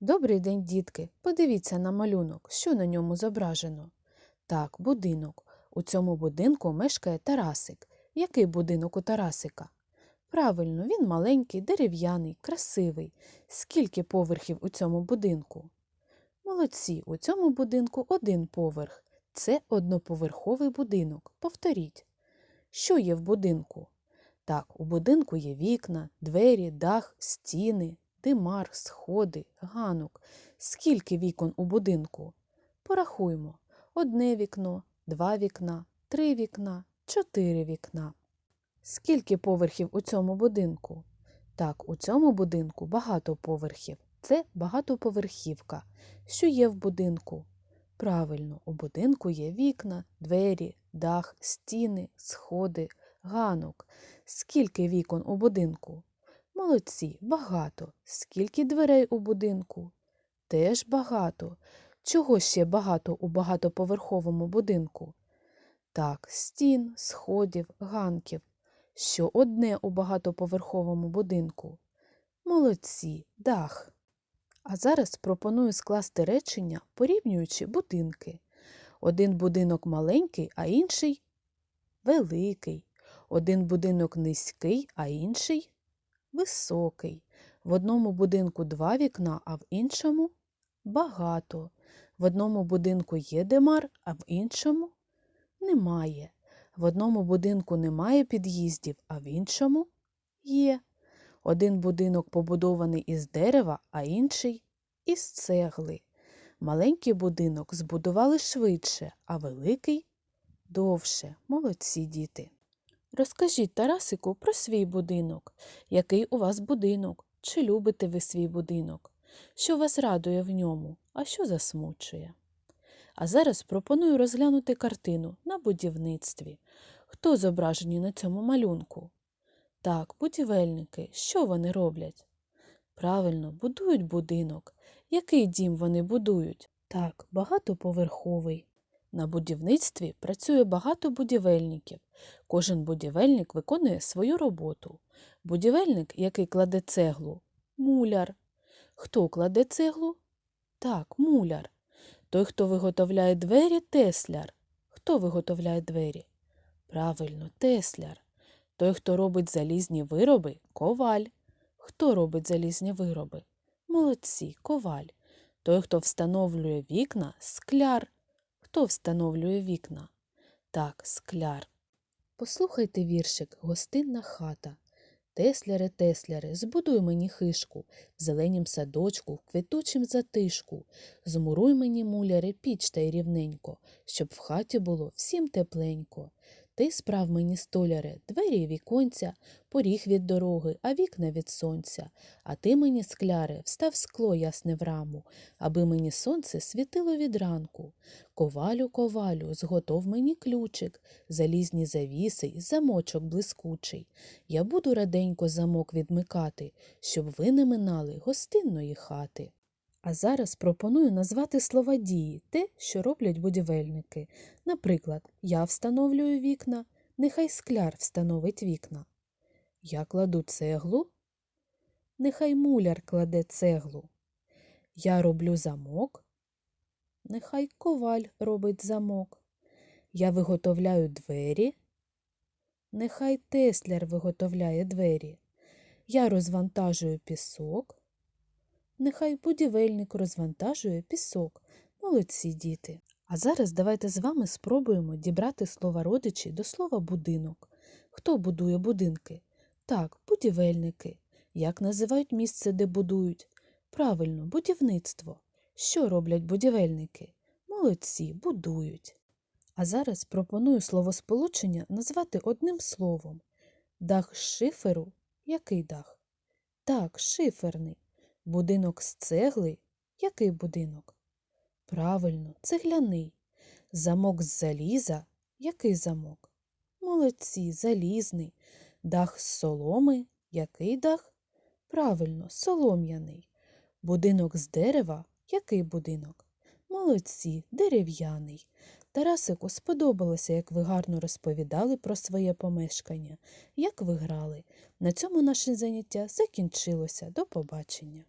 Добрий день, дітки. Подивіться на малюнок, що на ньому зображено. Так, будинок. У цьому будинку мешкає Тарасик. Який будинок у Тарасика? Правильно, він маленький, дерев'яний, красивий. Скільки поверхів у цьому будинку? Молодці, у цьому будинку один поверх. Це одноповерховий будинок. Повторіть. Що є в будинку? Так, у будинку є вікна, двері, дах, стіни, димар, сходи, ганок. Скільки вікон у будинку? Порахуймо. Одне вікно, два вікна, три вікна, чотири вікна. Скільки поверхів у цьому будинку? Так, у цьому будинку багато поверхів. Це багатоповерхівка. Що є в будинку? Правильно, у будинку є вікна, двері, дах, стіни, сходи, ганок. Скільки вікон у будинку? Молодці, багато. Скільки дверей у будинку? Теж багато. Чого ще багато у багатоповерховому будинку? Так, стін, сходів, ганків. Що одне у багатоповерховому будинку? Молодці, дах. А зараз пропоную скласти речення, порівнюючи будинки. Один будинок маленький, а інший великий. Один будинок низький, а інший високий. В одному будинку два вікна, а в іншому багато. В одному будинку є димар, а в іншому немає. В одному будинку немає під'їздів, а в іншому є. Один будинок побудований із дерева, а інший із цегли. Маленький будинок збудували швидше, а великий довше. Молодці діти. Розкажіть Тарасику про свій будинок. Який у вас будинок? Чи любите ви свій будинок? Що вас радує в ньому, а що засмучує? А зараз пропоную розглянути картину на будівництві. Хто зображені на цьому малюнку? Так, будівельники. Що вони роблять? Правильно, будують будинок. Який дім вони будують? Так, багатоповерховий. На будівництві працює багато будівельників. Кожен будівельник виконує свою роботу. Будівельник, який кладе цеглу муляр. Хто кладе цеглу? Так, муляр. Той, хто виготовляє двері, тесляр. Хто виготовляє двері? Правильно, тесляр. Той, хто робить залізні вироби, коваль. Хто робить залізні вироби? Молодці, коваль. Той, хто встановлює вікна, скляр. Хто встановлює вікна? Так, скляр. Послухайте віршик Гостинна хата. Тесляре, тесляре, збудуй мені хишку, в зеленім садочку, в квітучім затишку. Змуруй мені, муляре, піч та й рівненько, щоб в хаті було всім тепленько. Ти справ мені, столяре, двері віконця, поріг від дороги, а вікна від сонця. А ти мені, скляре, встав скло ясне в раму, аби мені сонце світило від ранку. Ковалю, ковалю, зготов мені ключик, залізні завіси й замочок блискучий. Я буду раденько замок відмикати, щоб ви не минали гостинної хати. А зараз пропоную назвати слова дії, те, що роблять будівельники. Наприклад, я встановлюю вікна, нехай скляр встановить вікна. Я кладу цеглу, нехай муляр кладе цеглу. Я роблю замок, нехай коваль робить замок. Я виготовляю двері, нехай тесляр виготовляє двері. Я розвантажую пісок. Нехай будівельник розвантажує пісок. Молодці діти. А зараз давайте з вами спробуємо дібрати слова родичі до слова будинок. Хто будує будинки? Так, будівельники. Як називають місце, де будують? Правильно, будівництво. Що роблять будівельники? Молодці, будують. А зараз пропоную словосполучення назвати одним словом. Дах шиферу. Який дах? Так, шиферний. Будинок з цегли? Який будинок? Правильно, цегляний. Замок з заліза? Який замок? Молодці, залізний. Дах з соломи? Який дах? Правильно, солом'яний. Будинок з дерева? Який будинок? Молодці, дерев'яний. Тарасику сподобалося, як ви гарно розповідали про своє помешкання, як ви грали. На цьому наше заняття закінчилося. До побачення.